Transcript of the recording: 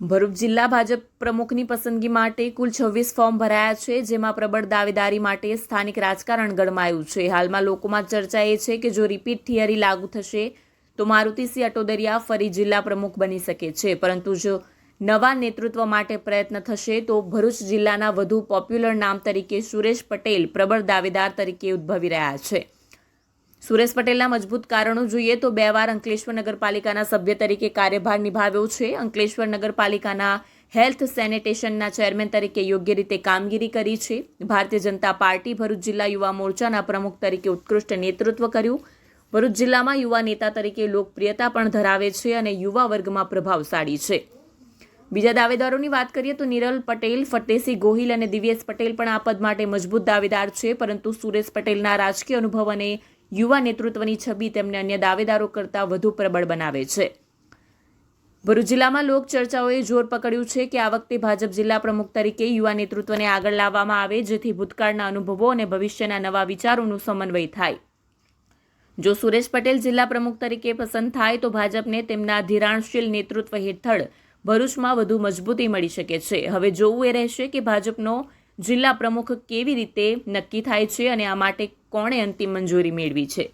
ભરૂચ જિલ્લા ભાજપ પ્રમુખની પસંદગી માટે કુલ છવ્વીસ ફોર્મ ભરાયા છે, જેમાં પ્રબળ દાવેદારી માટે સ્થાનિક રાજકારણ ગરમાયું છે. હાલમાં લોકોમાં ચર્ચા એ છે કે જો રિપીટ થિયરી લાગુ થશે, તો મારુતિસિંહ અટોદરિયા ફરી જિલ્લા પ્રમુખ બની શકે છે. પરંતુ જો નવા નેતૃત્વ માટે પ્રયત્ન થશે, તો ભરૂચ જિલ્લાના વધુ પોપ્યુલર નામ તરીકે સુરેશ પટેલ પ્રબળ દાવેદાર તરીકે ઉદ્ભવી રહ્યા છે. સુરેશ પટેલના મજબૂત કારણો જોઈએ તો બે વાર અંકલેશ્વર નગરપાલિકાના સભ્ય તરીકે કાર્યભાર નિભાવ્યો છે. અંકલેશ્વર નગરપાલિકાના હેલ્થ સેનિટેશનના ચેરમેન તરીકે યોગ્ય રીતે કામગીરી કરી છે. ભારતીય જનતા પાર્ટી ભરૂચ જિલ્લા યુવા મોરચાના પ્રમુખ તરીકે ઉત્કૃષ્ટ નેતૃત્વ કર્યું. ભરૂચ જિલ્લામાં યુવા નેતા તરીકે લોકપ્રિયતા પણ ધરાવે છે અને યુવા વર્ગમાં પ્રભાવશાળી છે. બીજા દાવેદારોની વાત કરીએ તો નિરલ પટેલ ફતેસિંહ ગોહિલ અને દિવ્યેશ પટેલ પણ આ પદ માટે મજબૂત દાવેદાર છે. પરંતુ સુરેશ પટેલના રાજકીય અનુભવ અને યુવા નેતૃત્વની છબી તેમને અન્ય દાવેદારો કરતાં વધુ પ્રબળ બનાવે છે. ભરૂચ જિલ્લામાં લોક ચર્ચાઓએ જોર પકડ્યું છે કે આ વખતે ભાજપ જિલ્લા પ્રમુખ તરીકે યુવા નેતૃત્વને આગળ લાવવામાં આવે, જેથી ભૂતકાળના અનુભવો અને ભવિષ્યના નવા વિચારોનું સમન્વય થાય. જો સુરેશ પટેલ જિલ્લા પ્રમુખ તરીકે પસંદ થાય, તો ભાજપને તેમના ધિરાણશીલ નેતૃત્વ હેઠળ ભરૂચમાં વધુ મજબૂતી મળી શકે છે. હવે જોવું એ રહેશે કે ભાજપનો જિલ્લા પ્રમુખ કેવી રીતે નક્કી થાય છે અને આ માટે કોણે અંતિમ મંજૂરી મેળવી છે?